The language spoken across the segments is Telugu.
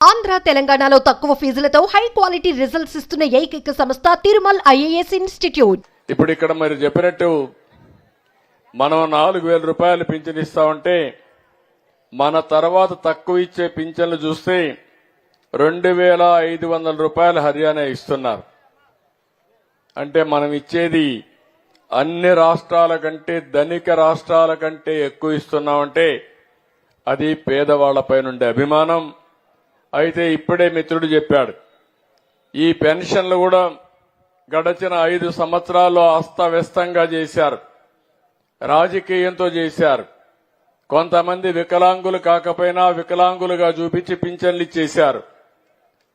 ఆంధ్ర తెలంగాణలో తక్కువ ఫీజులతో హై క్వాలిటీ రిజల్ట్స్ ఇస్తున్న ఏకైక సంస్థ తిరుమల్ ఐఏఎస్ ఇన్స్టిట్యూట్. ఇప్పుడు ఇక్కడ మీరు చెప్పినట్టు మనం నాలుగు వేల రూపాయలు పింఛన్ ఇస్తామంటే మన తర్వాత తక్కువ ఇచ్చే పింఛన్లు చూస్తే రెండు వేల ఐదు వందల రూపాయలు హర్యానా ఇస్తున్నారు. అంటే మనం ఇచ్చేది అన్ని రాష్ట్రాల కంటే ధనిక రాష్ట్రాల కంటే ఎక్కువ ఇస్తున్నామంటే అది పేదవాళ్ళపై నుండే అభిమానం. అయితే ఇప్పుడే మిత్రుడు చెప్పాడు ఈ పెన్షన్లు కూడా గడచిన ఐదు సంవత్సరాల్లో అస్తవ్యస్తంగా చేశారు రాజకీయంతో చేశారు. కొంతమంది వికలాంగులు కాకపోయినా వికలాంగులుగా చూపించి పింఛన్లు ఇచ్చేశారు.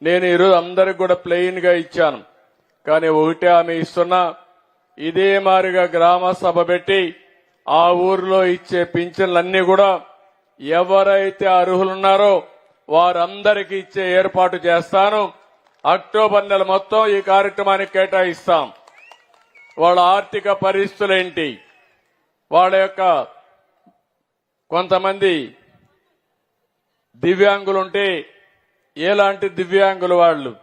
నేను ఈరోజు అందరికి కూడా ప్లెయిన్గా ఇచ్చాను కానీ ఒకటే ఆమె ఇస్తున్నా ఇదే మారిగా గ్రామ సభ పెట్టి ఆ ఊర్లో ఇచ్చే పింఛన్లన్నీ కూడా ఎవరైతే అర్హులున్నారో వారందరికీ ఇచ్చే ఏర్పాటు చేస్తాను. అక్టోబర్ నెల మొత్తం ఈ కార్యక్రమానికి కేటాయిస్తాం. వాళ్ళ ఆర్థిక పరిస్థితులేంటి? వాళ్ళ యొక్క కొంతమంది దివ్యాంగులుంటే ఎలాంటి దివ్యాంగులు వాళ్ళు?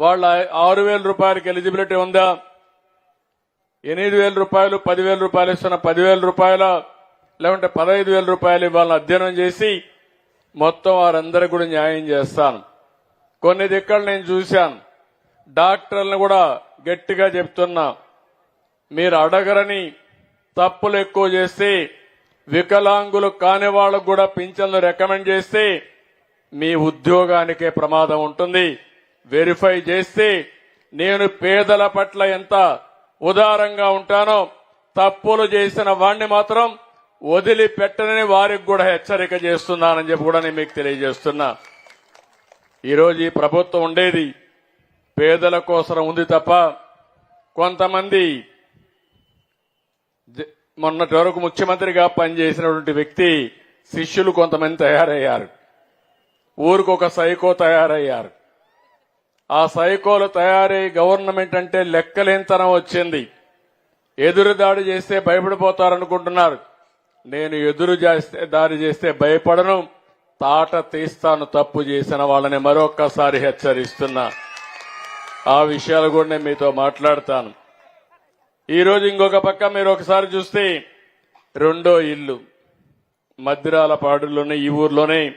వాళ్ళ ఆరు వేల రూపాయలకి ఎలిజిబిలిటీ ఉందా? ఎనిమిది వేల రూపాయలు పదివేల రూపాయలు ఇస్తున్న పదివేల రూపాయల లేకుంటే పదహైదు వేల రూపాయలు ఇవ్వాలని అధ్యయనం చేసి మొత్తం వారందరికీ కూడా న్యాయం చేస్తాను. కొన్ని దిక్కలు నేను చూశాను. డాక్టర్లను కూడా గట్టిగా చెప్తున్నా. మీరు అడగరని తప్పులు ఎక్కువ చేస్తే వికలాంగులు కాని వాళ్ళకు కూడా పింఛన్లు రికమెండ్ చేస్తే మీ ఉద్యోగానికే ప్రమాదం ఉంటుంది. వెరిఫై చేస్తే నేను పేదల పట్ల ఎంత ఉదారంగా ఉంటానో తప్పులు చేసిన వాణ్ణి మాత్రం వదిలిపెట్టనని వారికి కూడా హెచ్చరిక చేస్తున్నానని చెప్పి కూడా నేను మీకు తెలియజేస్తున్నా. ఈరోజు ఈ ప్రభుత్వం ఉండేది పేదల కోసం ఉంది తప్ప కొంతమంది మొన్నటి వరకు ముఖ్యమంత్రిగా పనిచేసినటువంటి వ్యక్తి శిష్యులు కొంతమంది తయారయ్యారు. ఊరికి ఒక సైకో తయారయ్యారు. ఆ సైకోలు తయారై గవర్నమెంట్ అంటే లెక్కలేనితనం వచ్చింది. ఎదురు దాడి చేస్తే భయపడిపోతారనుకుంటున్నారు. నేను ఎదురు చేస్తే దారి చేస్తే భయపడను. తాట తీస్తాను తప్పు చేసిన వాళ్ళని మరొక్కసారి హెచ్చరిస్తున్నా. ఆ విషయాలు కూడా నేను మీతో మాట్లాడతాను. ఈరోజు ఇంకొక పక్క మీరు ఒకసారి చూస్తే రెండో ఇల్లు. మద్దిరాలపాడులోనే ఈ ఊర్లోనే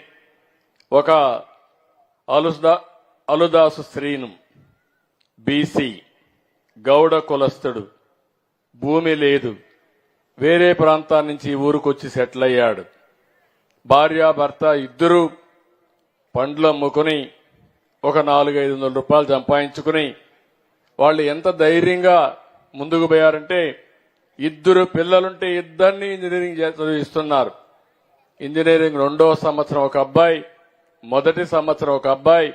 ఒక అలుదా అలుదాసు శ్రీను బీసీ గౌడ కులస్తుడు భూమి లేదు. వేరే ప్రాంతాల నుంచి ఈ ఊరికి వచ్చి సెటిల్ అయ్యాడు. భార్యాభర్త ఇద్దరు పండ్లు అమ్ముకుని ఒక నాలుగైదు వందల రూపాయలు సంపాదించుకుని వాళ్ళు ఎంత ధైర్యంగా ముందుకు పోయారంటే ఇద్దరు పిల్లలుంటే ఇద్దరిని ఇంజనీరింగ్ చదివిస్తున్నారు. ఇంజనీరింగ్ రెండో సంవత్సరం ఒక అబ్బాయి మొదటి సంవత్సరం ఒక అబ్బాయి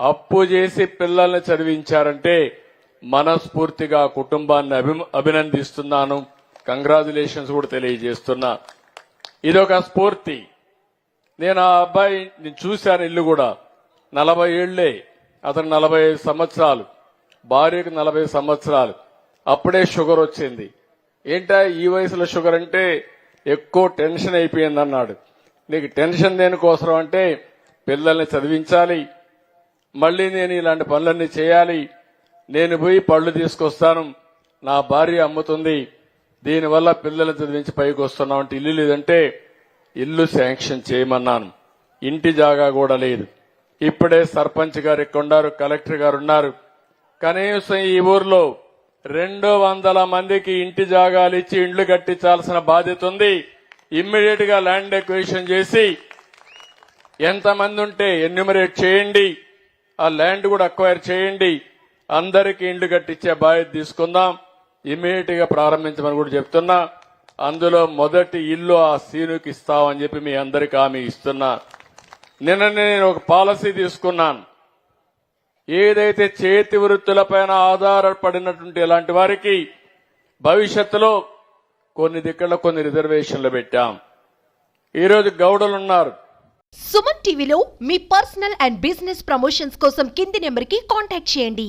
అప్పు చేసి పిల్లల్ని చదివించారంటే మనస్ఫూర్తిగా కుటుంబాన్ని అభి- అభినందిస్తున్నాను. కంగ్రాచులేషన్స్ కూడా తెలియజేస్తున్నా. ఇదొక స్ఫూర్తి. నేను ఆ అబ్బాయి నేను చూశాను ఇల్లు కూడా. నలభై ఏళ్ళే అతను నలభై ఐదు సంవత్సరాలు. భార్యకు నలభై సంవత్సరాలు. అప్పుడే షుగర్ వచ్చింది. ఏంటా ఈ వయసులో షుగర్ అంటే? ఎక్కువ టెన్షన్ అయిపోయింది అన్నాడు. నీకు టెన్షన్ దేనికోసం అంటే? పిల్లల్ని చదివించాలి. మళ్ళీ నేను ఇలాంటి పనులన్నీ చేయాలి. నేను పోయి పళ్ళు తీసుకొస్తాను. నా భార్య అమ్ముతుంది. దీనివల్ల పిల్లల్ని చదివించి పైకి వస్తున్నాం అంటే ఇల్లు లేదంటే ఇల్లు శాంక్షన్ చేయమన్నాను. ఇంటి జాగా కూడా లేదు. ఇప్పుడే సర్పంచ్ గారు ఇక్కడ ఉన్నారు కలెక్టర్ గారు ఉన్నారు. కనీసం ఈ ఊర్లో రెండు వందల మందికి ఇంటి జాగాలు ఇచ్చి ఇండ్లు కట్టించాల్సిన బాధ్యత ఉంది. ఇమ్మీడియట్గా ల్యాండ్ ఎక్వేషన్ చేసి ఎంతమంది ఉంటే ఎన్యూమరేట్ చేయండి. ఆ ల్యాండ్ కూడా అక్వైర్ చేయండి. అందరికీ ఇండ్లు కట్టించే బాధ్యత తీసుకుందాం. ఇమీడియట్గా ప్రారంభించమని కూడా చెప్తున్నా. అందులో మొదటి ఇల్లు ఆ సీనుకి ఇస్తామని చెప్పి మీ అందరికి హామీ ఇస్తున్నా. నిన్న నేను ఒక పాలసీ తీసుకున్నాను. ఏదైతే చేతి వృత్తులపైన ఆధారపడినటువంటి ఇలాంటి వారికి భవిష్యత్తులో కొన్ని దిక్కల కొన్ని రిజర్వేషన్లు పెట్టాం. ఈరోజు గౌడలు ఉన్నారు. సుమన్ టీవీలో మీ పర్సనల్ అండ్ బిజినెస్ ప్రమోషన్స్ కోసం కింది నెంబర్కి కాంటాక్ట్ చేయండి.